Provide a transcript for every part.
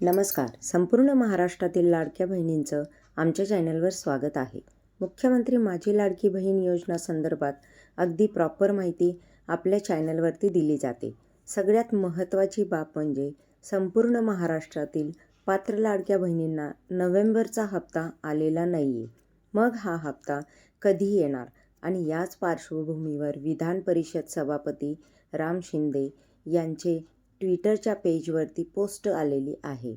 नमस्कार. संपूर्ण महाराष्ट्रातील लाडक्या बहिणींचं आमच्या चॅनलवर स्वागत आहे. मुख्यमंत्री माझी लाडकी बहीण योजना संदर्भात अगदी प्रॉपर माहिती आपल्या चॅनलवरती दिली जाते. सगळ्यात महत्त्वाची बाब म्हणजे संपूर्ण महाराष्ट्रातील पात्र लाडक्या बहिणींना नोव्हेंबरचा हप्ता आलेला नाही आहे मग हा हप्ता कधी येणार? आणि याच पार्श्वभूमीवर विधान परिषद सभापती राम शिंदे यांचे ट्विटरच्या पेजवरती पोस्ट आलेली आहे.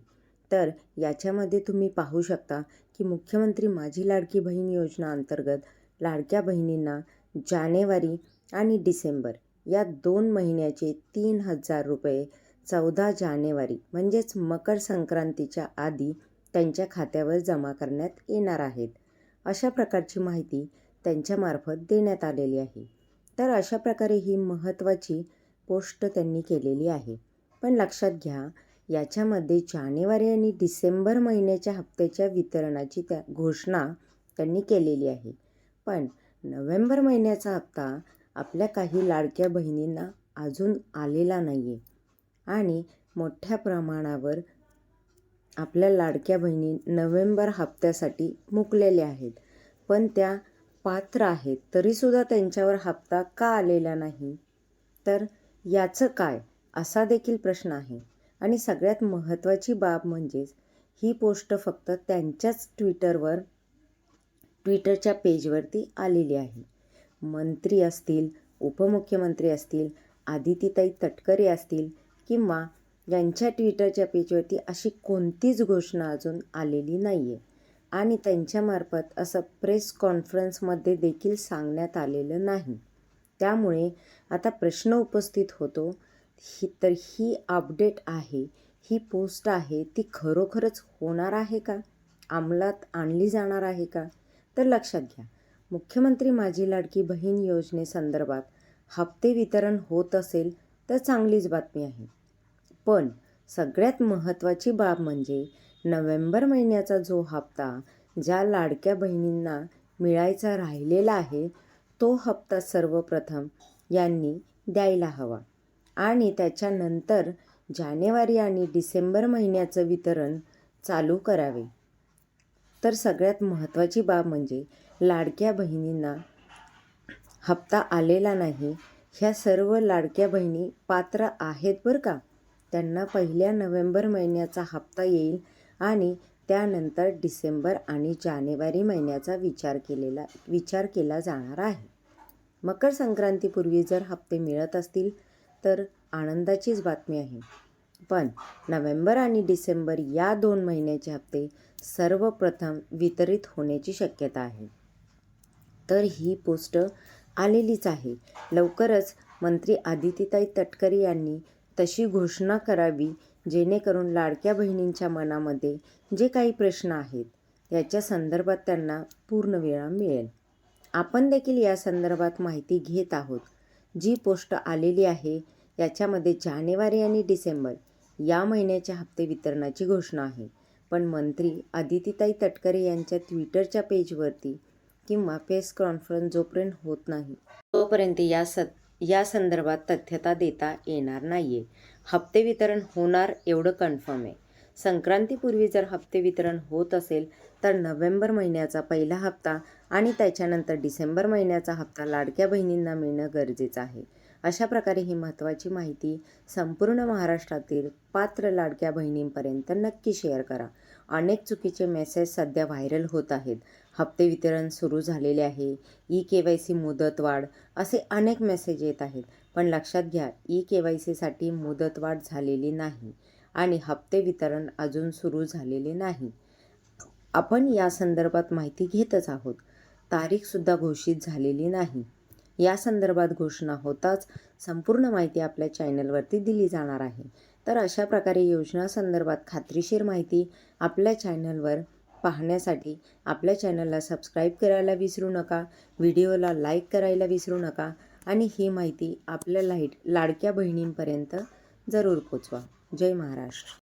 तर याच्यामध्ये तुम्ही पाहू शकता की मुख्यमंत्री माझी लाडकी बहीण योजना अंतर्गत लाडक्या बहिणींना जानेवारी आणि डिसेंबर या दोन महिन्याचे तीन हजार रुपये चौदा जानेवारी म्हणजेच मकर संक्रांतीच्या आधी त्यांच्या खात्यावर जमा करण्यात येणार आहेत. अशा प्रकारची माहिती त्यांच्यामार्फत देण्यात आलेली आहे. तर अशा प्रकारे ही महत्त्वाची पोस्ट त्यांनी केलेली आहे. पण लक्षात घ्या याच्यामध्ये जानेवारी आणि डिसेंबर महिन्याच्या हप्त्याच्या वितरणाची त्या घोषणा त्यांनी केलेली आहे. पण नोव्हेंबर महिन्याचा हप्ता आपल्या काही लाडक्या बहिणींना अजून आलेला नाही आहे आणि मोठ्या प्रमाणावर आपल्या लाडक्या बहिणी नोव्हेंबर हप्त्यासाठी मुकलेल्या आहेत. पण त्या पात्र आहेत तरीसुद्धा त्यांच्यावर हप्ता का आलेला नाही? तर याचं काय? असा देखील प्रश्न आहे. आणि सगळ्यात महत्त्वाची बाब म्हणजेच ही पोस्ट फक्त त्यांच्याच ट्विटरवर ट्विटरच्या पेजवरती आलेली आहे. मंत्री असतील उपमुख्यमंत्री असतील आदितीताई तटकरे असतील किंवा यांच्या ट्विटरच्या पेजवरती अशी कोणतीच घोषणा अजून आलेली नाही आहे आणि त्यांच्यामार्फत असं प्रेस कॉन्फरन्समध्ये देखील सांगण्यात आलेलं नाही. त्यामुळे आता प्रश्न उपस्थित होतो ही तर ही अपडेट आहे ही पोस्ट आहे ती खरोखरच होणार आहे का? अंमलात आणली जाणार आहे का? तर लक्षात घ्या मुख्यमंत्री माझी लाडकी बहीण योजनेसंदर्भात हप्ते वितरण होत असेल तर चांगलीच बातमी आहे. पण सगळ्यात महत्त्वाची बाब म्हणजे नोव्हेंबर महिन्याचा जो हप्ता ज्या लाडक्या बहिणींना मिळायचा राहिलेला आहे तो हप्ता सर्वप्रथम यांनी द्यायला हवा. आणि त्याच्यानंतर जानेवारी आणि डिसेंबर महिन्याचं वितरण चालू करावे. तर सगळ्यात महत्त्वाची बाब म्हणजे लाडक्या बहिणींना हप्ता आलेला नाही ह्या सर्व लाडक्या बहिणी पात्र आहेत बरं का? त्यांना पहिल्या नोव्हेंबर महिन्याचा हप्ता येईल आणि त्यानंतर डिसेंबर आणि जानेवारी महिन्याचा विचार केलेला विचार केला जाणार आहे. मकर संक्रांतीपूर्वी जर हप्ते मिळत असतील तर आनंदाचीच बातमी आहे. पण नोव्हेंबर आणि डिसेंबर या दोन महिन्याचे हप्ते सर्वप्रथम वितरित होण्याची शक्यता आहे. तर ही पोस्ट आलेलीच आहे. लवकरच मंत्री आदितीताई तटकरे यांनी तशी घोषणा करावी जेणेकरून लाडक्या बहिणींच्या मनामध्ये जे काही प्रश्न आहेत याच्या संदर्भात त्यांना पूर्ण वेळा मिळेल. आपण देखील या संदर्भात माहिती घेत आहोत. जी पोस्ट आलेली आहे याच्यामध्ये जानेवारी आणि डिसेंबर या महिन्याच्या हप्ते वितरणाची घोषणा आहे. पण मंत्री आदितीताई तटकरे यांच्या ट्विटरच्या पेजवरती किंवा प्रेस कॉन्फरन्स जोपर्यंत होत नाही तोपर्यंत या स या संदर्भात तथ्यता देता येणार नाही आहे हप्ते वितरण होणार एवढं कन्फर्म आहे. संक्रांतीपूर्वी जर हप्ते वितरण होत असेल तर नोव्हेंबर महिन्याचा पहिला हप्ता आणि त्याच्यानंतर डिसेंबर महिन्याचा हप्ता लाडक्या बहिणींना मिळणं गरजेचं आहे. अशा प्रकारे ही महत्त्वाची माहिती संपूर्ण महाराष्ट्रातील पात्र लाडक्या बहिणींपर्यंत नक्की शेअर करा. अनेक चुकीचे मेसेज सध्या व्हायरल होत आहेत. हप्ते वितरण सुरू झालेले आहे. ई के वाय सी मुदतवाढ असे अनेक मेसेज येत आहेत. पण लक्षात घ्या ई के वाय सीसाठी मुदतवाढ झालेली नाही. आणि हप्ते वितरण अजून सुरू झालेले नाही. आपण या संदर्भात माहिती घेतच आहोत. तारीखसुद्धा घोषित झालेली नाही. या संदर्भात घोषणा होताच संपूर्ण माहिती आपल्या चॅनलवरती दिली जाणार आहे. तर अशा प्रकारे योजना संदर्भात खात्रीशीर माहिती आपल्या चॅनलवर पाहण्यासाठी आपल्या चॅनलला सबस्क्राईब करायला विसरू नका व्हिडिओला लाईक करायला विसरू नका आणि ही माहिती आपल्या लाइट लाडक्या बहिणींपर्यंत जरूर पोचवा. जय महाराष्ट्र.